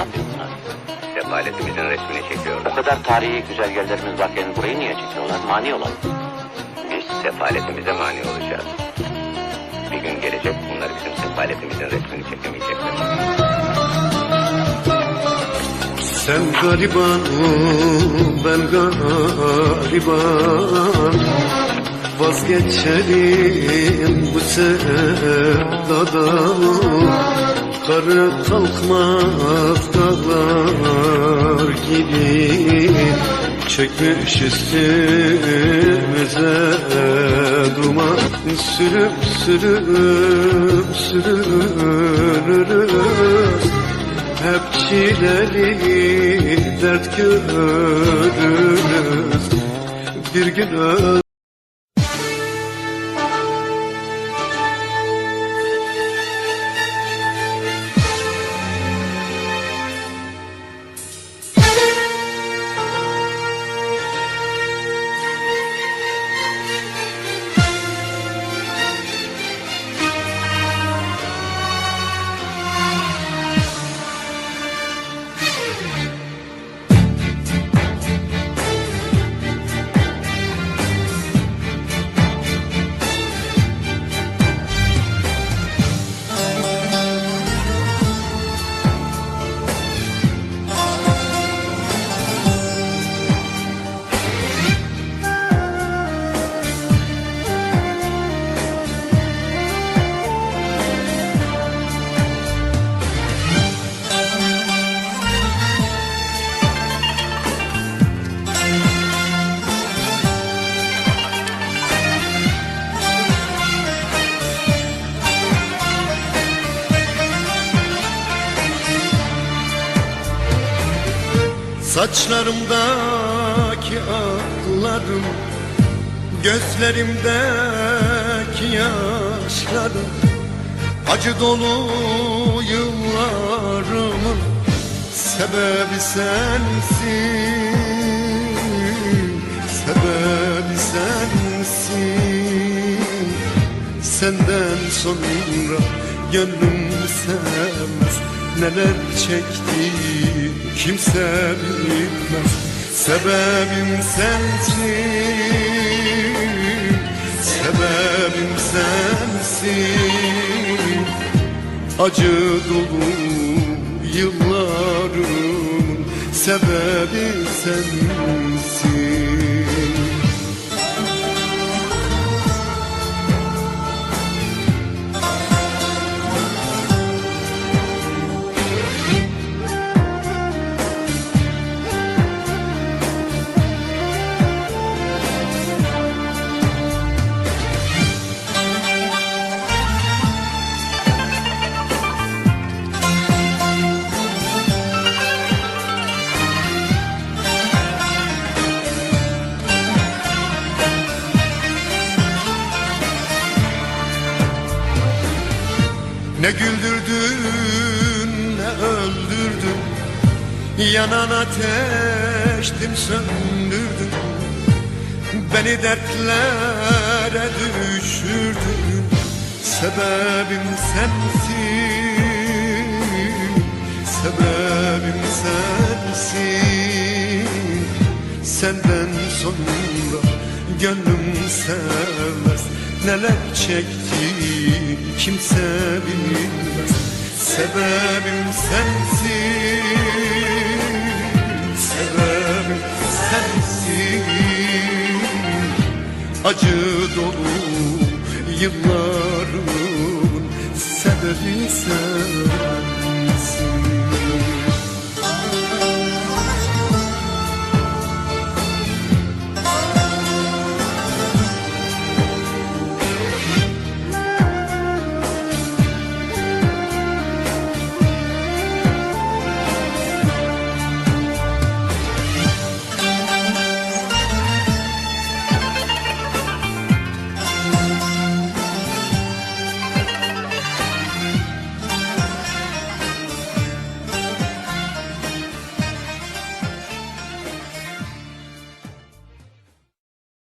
yapıyorsun abi? Sefaletimizin resmini O çekiyorlar. kadar tarihi güzel yerlerimiz varken burayı niye çekiyorlar? Mani olan. Biz sefaletimize mani olacağız. Bir gün gelecek bunlar bizim sefaletimizin resmini çekemeyecekler. Sen gariban, ben gariban Vazgeçelim bu sevdadan Karı kalkmaz dağlar gibi. Çökmüş üstümüze duman Sürüp sürüp sürürüz hep çileli dert görürüz. Bir gün Saçlarımdaki aklarım Gözlerimdeki yaşlarım Acı dolu yıllarımın Sebebi sensin Sebebi sensin. Senden sonra gönlüm sevmez Neler çekti kimse bilmez. Sebebim sensin Sebebim sensin. Acı dolu yıllarım Sebebi sensin Ne güldürdün ne öldürdün. Yanan ateştim söndürdün. Beni dertlere düşürdün. Sebebim sensin Sebebim sensin. Senden sonra gönlüm sevmez Neler çekti kimse bilmez. Sebebim sensin Sebebim sensin Acı dolu yıllarımın sebebi sensin